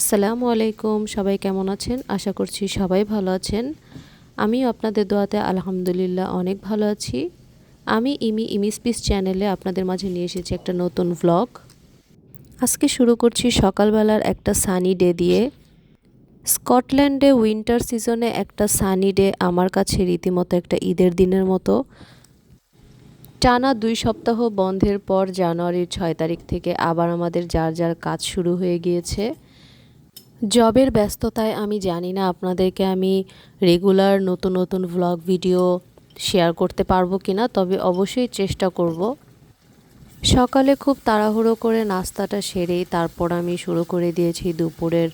আসসালামু আলাইকুম, সবাই কেমন আছেন? আশা করছি সবাই ভালো আছেন। আমিও আপনাদের দোয়াতে আলহামদুলিল্লাহ অনেক ভালো আছি। আমি ইমি ইমিস পিস চ্যানেলে আপনাদের মাঝে নিয়ে এসেছি একটা নতুন ভ্লগ আজকে শুরু করছি সকালবেলার একটা সানি ডে দিয়ে। স্কটল্যান্ডে উইন্টার সিজনে একটা সানি ডে আমার কাছে রীতিমতো একটা ঈদের দিনের মতো। টানা দুই সপ্তাহ বন্ধের পর জানুয়ারির ছয় তারিখ থেকে আবার আমাদের যার যার কাজ শুরু হয়ে গিয়েছে। জবের ব্যস্ততায় আমি জানি না, আপনাদেরকে আমি রেগুলার নতুন নতুন ভ্লগ ভিডিও শেয়ার করতে পারব কি না তবে অবশ্যই চেষ্টা করব। সকালে খুব তাড়াহুড়ো করে নাস্তাটা সেরেই তারপর আমি শুরু করে দিয়েছি দুপুরের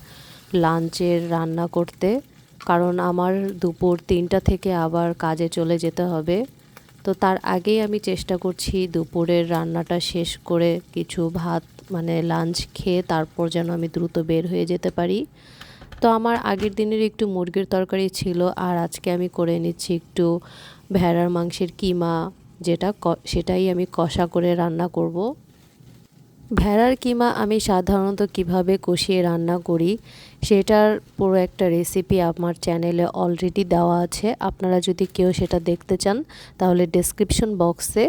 লাঞ্চের রান্না করতে, কারণ আমার দুপুর তিনটা থেকে আবার কাজে চলে যেতে হবে। তো তার আগেই আমি চেষ্টা করছি দুপুরের রান্নাটা শেষ করে কিছু ভাত মানে লাঞ্চ খেয়ে তারপর যেন আমি দ্রুত বের হয়ে যেতে পারি। তো আমার আগের দিনের একটু মুরগির তরকারি ছিল আর আজকে আমি করে নিচ্ছি একটু ভেড়ার মাংসের কিমা, যেটা সেটাই আমি কষা করে রান্না করব। ভেড়ার কিমা আমি সাধারণত কীভাবে কষিয়ে রান্না করি, সেটার পুরো একটা রেসিপি আমার চ্যানেলে অলরেডি দেওয়া আছে। আপনারা যদি কেউ সেটা দেখতে চান, তাহলে ডেসক্রিপশন বক্সে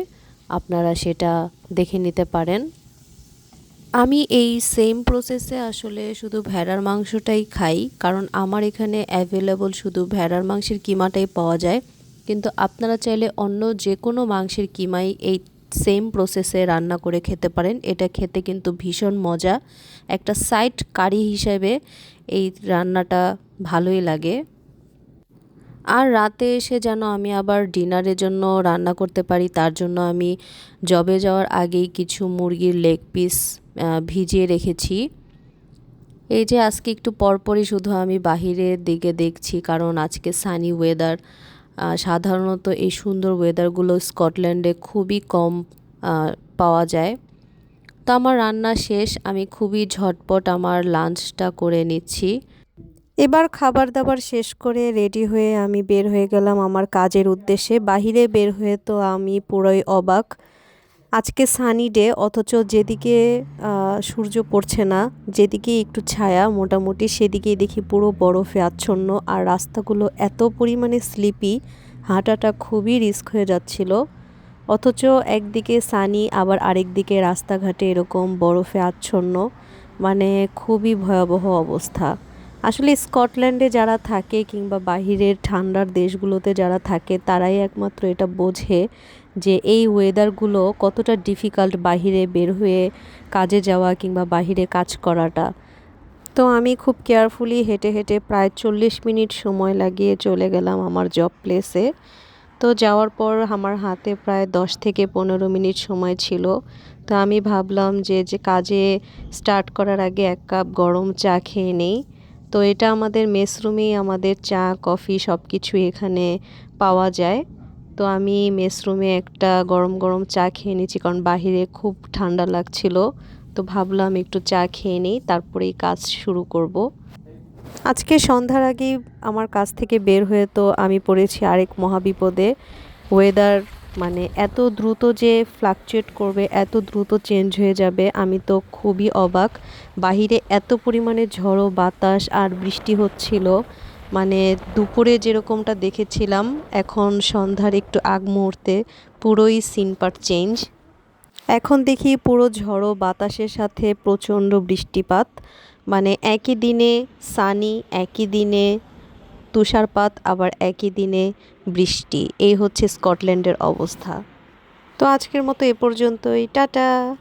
আপনারা সেটা দেখে নিতে পারেন। আমি এই সেম প্রসেসে আসলে শুধু ভেড়ার মাংসটাই খাই, কারণ আমার এখানে অ্যাভেলেবল শুধু ভেড়ার মাংসের কিমাটাই পাওয়া যায়। কিন্তু আপনারা চাইলে অন্য যে কোনো মাংসের কিমাই এই সেম প্রসেসে রান্না করে খেতে পারেন। এটা খেতে কিন্তু ভীষণ মজা। একটা সাইড কারি হিসেবে এই রান্নাটা ভালোই লাগে। আর রাতে এসে যেন আমি আবার ডিনারের জন্য রান্না করতে পারি, তার জন্য আমি জবে যাওয়ার আগেই কিছু মুরগির লেগ পিস ভিজিয়ে রেখেছি। এই যে আজকে একটু পরপরই শুধু আমি বাহিরের দিকে দেখছি, কারণ আজকে সানি ওয়েদার সাধারণত এই সুন্দর ওয়েদারগুলো স্কটল্যান্ডে খুবই কম পাওয়া যায়। তো আমার রান্না শেষ, আমি খুবই ঝটপট আমার লাঞ্চটা করে নিচ্ছি। এবার খাবার দাবার শেষ করে রেডি হয়ে আমি বের হয়ে গেলাম আমার কাজের উদ্দেশ্যে। বাহিরে বের হয়ে তো আমি পুরোই অবাক। আজকে সানি ডে, অথচ যেদিকে সূর্য পড়ছে না যেদিকে একটু ছায়া, মোটামুটি সেদিকেই দেখি পুরো বরফে আচ্ছন্ন, আর রাস্তাগুলো এত পরিমাণে স্লিপি হাঁটাটা খুবই রিস্ক হয়ে যাচ্ছিল। অথচ একদিকে সানি, আবার আরেক দিকে রাস্তাঘাটে এরকম বরফে আচ্ছন্ন মানে খুবই ভয়াবহ অবস্থা। আসলে স্কটল্যান্ডে যারা থাকে, কিংবা বাহিরের ঠান্ডার দেশগুলোতে যারা থাকে, তারাই একমাত্র এটা বোঝে যে এই ওয়েদারগুলো কতটা ডিফিকাল্ট বাহিরে বের হয়ে কাজে যাওয়া কিংবা বাহিরে কাজ করাটা। তো আমি খুব কেয়ারফুলি হেঁটে হেঁটে প্রায় চল্লিশ মিনিট সময় লাগিয়ে চলে গেলাম আমার জব প্লেসে তো যাওয়ার পর আমার হাতে প্রায় দশ থেকে পনেরো মিনিট সময় ছিল। তো আমি ভাবলাম যে যে কাজে স্টার্ট করার আগে এক কাপ গরম চা খেয়ে নেই। তো এটা আমাদের মেসরুমেই আমাদের চা, কফি সব কিছু এখানে পাওয়া যায়। তো আমি মেসরুমে একটা গরম গরম চা খেয়ে নিয়েছি কারণ বাহিরে খুব ঠান্ডা লাগছিল। তো ভাবলাম একটু চা খেয়ে নিই, তারপরেই কাজ শুরু করব। আজকে সন্ধ্যার আগেই আমার কাছ থেকে বের হয়ে তো আমি পড়েছি আরেক মহাবিপদে। ওয়েদার মানে এত দ্রুত যে ফ্লাকচুয়েট করবে, এত দ্রুত চেঞ্জ হয়ে যাবে, আমি তো খুবই অবাক। বাহিরে এত পরিমাণে ঝড়ো বাতাস আর বৃষ্টি হচ্ছিল। মানে দুপুরে যেরকমটা দেখেছিলাম, এখন সন্ধ্যার একটু আগ মুহূর্তে পুরোই সিনপার চেঞ্জ এখন দেখি পুরো ঝড়ো বাতাসের সাথে প্রচণ্ড বৃষ্টিপাত। মানে একই দিনে সানি একই দিনে তুষারপাত, আবার একই দিনে বৃষ্টি। এই হচ্ছে স্কটল্যান্ডের অবস্থা। তো আজকের মতো এ পর্যন্তই। টাটা!